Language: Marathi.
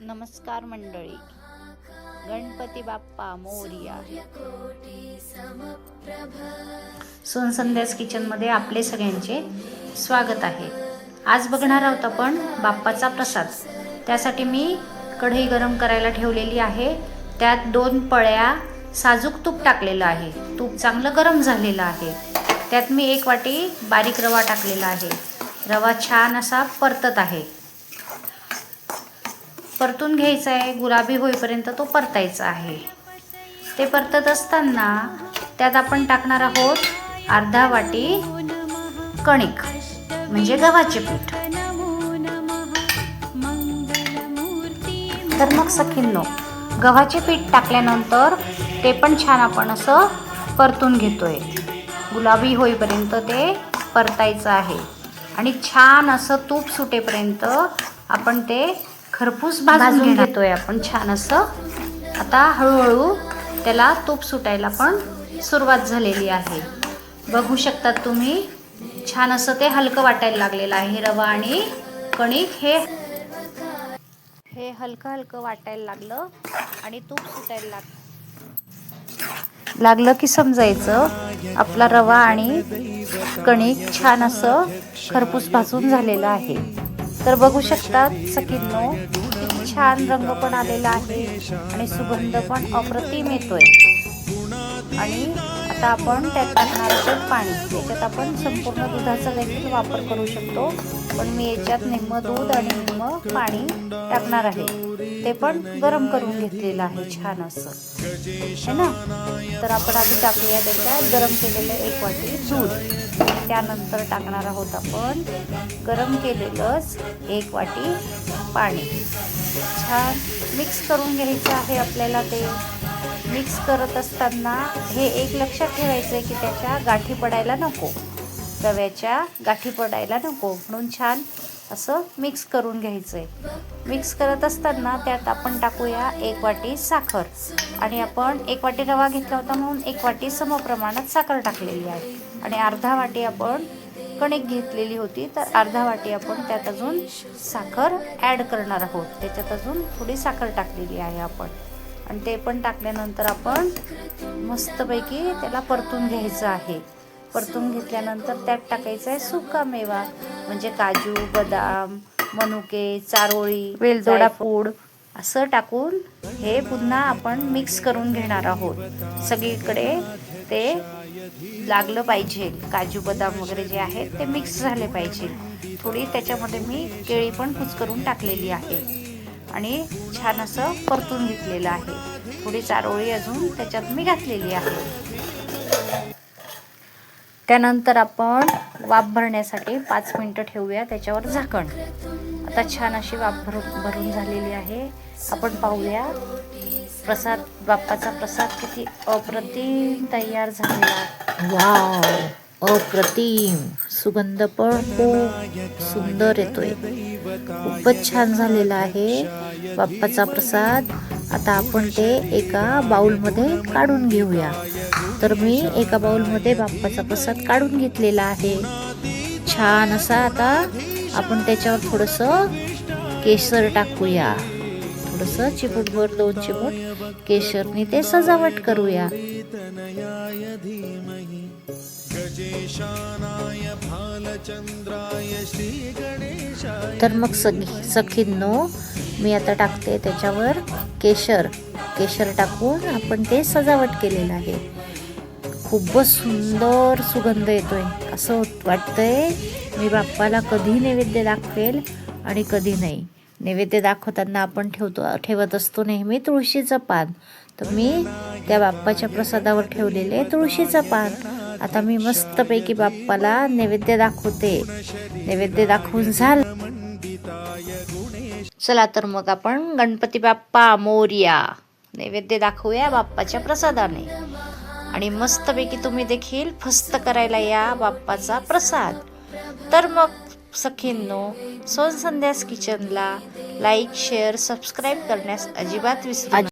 नमस्कार मंडळी. गणपती बाप्पा मोरया. सोनसंध्यास किचनमध्ये आपले सगळ्यांचे स्वागत आहे. आज बघणार आहोत आपण बाप्पाचा प्रसाद. त्यासाठी मी कढई गरम करायला ठेवलेली आहे. त्यात दोन पळ्या साजूक तूप टाकलेलं आहे. तूप चांगलं गरम झालेलं आहे. त्यात मी एक वाटी बारीक रवा टाकलेला आहे. रवा छान असा परतत आहे. परतून घ्यायचा आहे गुलाबी होईपर्यंत तो परतायचा आहे. ते परतत असताना त्यात आपण टाकणार आहोत अर्धा वाटी कणिक म्हणजे गव्हाचे पीठ. तर मग सखींनो गव्हाचे पीठ टाकल्यानंतर ते पण छान आपण असं परतून घेतोय. गुलाबी होईपर्यंत ते परतायचं आहे. आणि छान असं तूप सुटेपर्यंत आपण ते खरपूस भाजून घेतोय आपण छान असं. आता हळूहळू त्याला तूप सुटायला पण सुरुवात झालेली आहे. बघू शकतात तुम्ही छान असं ते हलकं वाटायला लागलेलं आहे. रवा आणि कणिक हे हे हलकं हलकं वाटायला लागलं आणि तूप सुटायला लागलं लागलं की समजायचं. आपला रवा आणि कणिक छान असं खरपूस भाजून झालेलं आहे. तर बघू शकतात सखींनो किती छान रंग पण आलेला आहे आणि सुगंध पण अप्रतिम येतोय. आणि आता आपण त्यात टाकणार आहोत पाणी. त्याच्यात आपण संपूर्ण दुधाचा देखील वापर करू शकतो. पण मी याच्यात निम्म दूध आणि निम्म पाणी टाकणार आहे. ते पण गरम करून घेतलेलं आहे छान असं. है ना? तर आपण आधी टाकूया त्याच्यात गरम केलेलं एक वाटी दूध. त्यानंतर टाकणार आहोत आपण गरम केलेलंच एक वाटी पाणी. छान मिक्स करून घ्यायचं आहे आपल्याला ते. मिक्स करत असताना हे एक लक्षात ठेवायचं आहे की त्याच्या गाठी पडायला नको. रव्याच्या गाठी पडायला नको. म्हणून छान असं मिक्स करून घ्यायचं आहे मिक्स करत असताना त्यात आपण टाकूया एक वाटी साखर. आणि आपण एक वाटी रवा घेतला होता म्हणून एक वाटी समप्रमाणात साखर टाकलेली आहे. आणि अर्धा वाटी आपण कणिक घेतलेली होती तर अर्धा वाटी आपण त्यात अजून साखर ॲड करणार आहोत. त्याच्यात अजून थोडी साखर टाकलेली आहे आपण. आणि ते पण टाकल्यानंतर आपण मस्तपैकी त्याला परतून घ्यायचं आहे. परतून घेतल्यानंतर त्यात टाकायचं आहे सुका मेवा म्हणजे काजू बदाम मनुके चारोळी वेलदोडा पूड. असं टाकून हे पुन्हा आपण मिक्स करून घेणार आहोत. सगळीकडे ते लागलं पाहिजे. काजू बदाम वगैरे जे आहेत ते मिक्स झाले पाहिजे. थोडी त्याच्यामध्ये मी केळी पण कुचकरून टाकलेली आहे. आणि छान असं परतून घेतलेलं आहे. थोडी चारोळी अजून त्याच्यात मी घातलेली आहे. त्यानंतर आपण वाफ भरण्यासाठी पाच मिनटं ठेवूया त्याच्यावर झाकण. आता छान अशी वाफ भर भरून झालेली आहे. आपण पाहूया प्रसाद बाप्पाचा प्रसाद किती अप्रतिम तयार झालेला वाव अप्रतिम. सुगंध पण खूप सुंदर येतोय. खूपच छान झालेला आहे बाप्पाचा प्रसाद. आता आपण ते एका बाउलमध्ये काढून घेऊया. तर मी एका बाउलमध्ये बाप्पाचा प्रसाद काढून घेतलेला आहे. छान असा आता आपण त्याच्यावर थोडंसं केशर टाकूया. थोडंसं चिमूटभर दोन चिमूट केशरनी ते सजावट करूया. तर मग सखी सखींनो मी आता टाकते त्याच्यावर केशर. केशर टाकून आपण ते सजावट केलेलं आहे. खूपच सुंदर सुगंध येतोय. असं वाटतंय मी बाप्पाला कधी नैवेद्य दाखवेल आणि कधी नाही. नैवेद्य दाखवताना आपण ठेवतो ठेवत असतो नेहमी तुळशीचं पान. तर मी त्या बाप्पाच्या प्रसादावर ठेवलेले तुळशीचं पान. आता मी मस्तपैकी बाप्पाला नैवेद्य दाखवते. नैवेद्य दाखवून झालं. चला तर मग आपण गणपती बाप्पा मोर्या. नैवेद्य दाखवूया बाप्पाच्या प्रसादाने. आणि मस्तपैकी तुम्ही देखील फस्त करायला या बाप्पाचा प्रसाद. तर मग सखींनो सोन संध्यास किचनला लाईक शेअर सबस्क्राईब करण्यास अजिबात विसरू